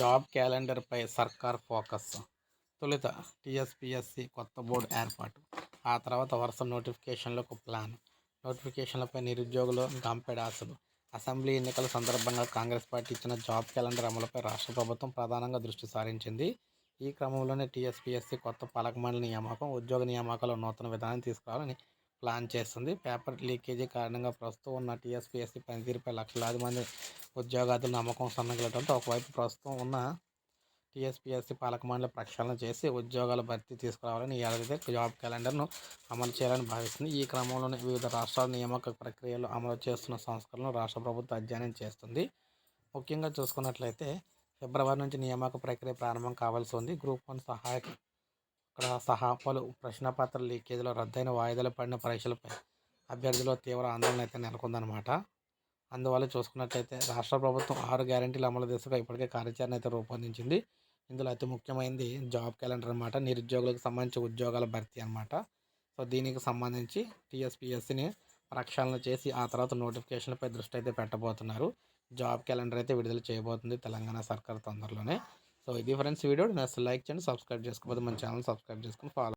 Job క్యాలెండర్పై సర్కార్ focus. తొలుత TSPSC కొత్త బోర్డు ఏర్పాటు. ఆ తర్వాత వరుస నోటిఫికేషన్లకు ప్లాన్. నోటిఫికేషన్లపై నిరుద్యోగులు గంపెడాసులు అసెంబ్లీ ఎన్నికల సందర్భంగా కాంగ్రెస్ పార్టీ ఇచ్చిన జాబ్ క్యాలెండర్ అమలుపై రాష్ట్ర ప్రభుత్వం ప్రధానంగా దృష్టి సారించింది. ఈ క్రమంలోనే టీఎస్పీఎస్సీ కొత్త పాలకమండలి నియామకం ఉద్యోగ నియామకాల నూతన విధానం తీసుకురావాలని ప్లాన్ చేస్తుంది. పేపర్ లీకేజీ కారణంగా ప్రస్తుతం ఉన్న టీఎస్పీఎస్సీ పనితీరుపై లక్షలాది మంది ఉద్యోగార్థుల నమ్మకం సన్నగిలటంతో ఒకవైపు ప్రస్తుతం ఉన్న టీఎస్పీఎస్సీ పాలక మండలి ప్రక్షాళన చేసి ఉద్యోగాల భర్తీ తీసుకురావాలని ఈ ఏడాది జాబ్ క్యాలెండర్ను అమలు చేయాలని భావిస్తుంది. ఈ క్రమంలోనే వివిధ రాష్ట్రాల నియామక ప్రక్రియలు అమలు చేస్తున్న సంస్కరణలు రాష్ట్ర ప్రభుత్వం అధ్యయనం చేస్తుంది. ముఖ్యంగా చూసుకున్నట్లయితే ఫిబ్రవరి నుంచి నియామక ప్రక్రియ ప్రారంభం కావాల్సి ఉంది. గ్రూప్ వన్ సహాయక ఇక్కడ సహా పలు ప్రశ్నపత్ర లీకేజీలో రద్దయిన వాయిదాలు పడిన పరీక్షలపై అభ్యర్థులు తీవ్ర ఆందోళన అయితే నెలకొందనమాట అందువల్ల చూసుకున్నట్లయితే రాష్ట్ర ప్రభుత్వం ఆరు గ్యారంటీల అమలు దిశగా ఇప్పటికే కార్యాచరణ అయితే రూపొందించింది. ఇందులో అతి ముఖ్యమైనది జాబ్ క్యాలెండర్ అనమాట నిరుద్యోగులకు సంబంధించి ఉద్యోగాల భర్తీ అనమాట సో దీనికి సంబంధించి టీఎస్పీఎస్సీని ప్రక్షాళన చేసి ఆ తర్వాత నోటిఫికేషన్లపై దృష్టి అయితే పెట్టబోతున్నారు. జాబ్ క్యాలెండర్ అయితే విడుదల చేయబోతుంది తెలంగాణ సర్కార్ తొందరలోనే. సో ఇది ఫ్రెండ్స్ వీడియో. నేను లైక్ చేయండి సబ్స్క్రైబ్ చేసుకోకపోతే మన ఛానల్ సబ్స్క్రైబ్ చేసుకుని ఫాలో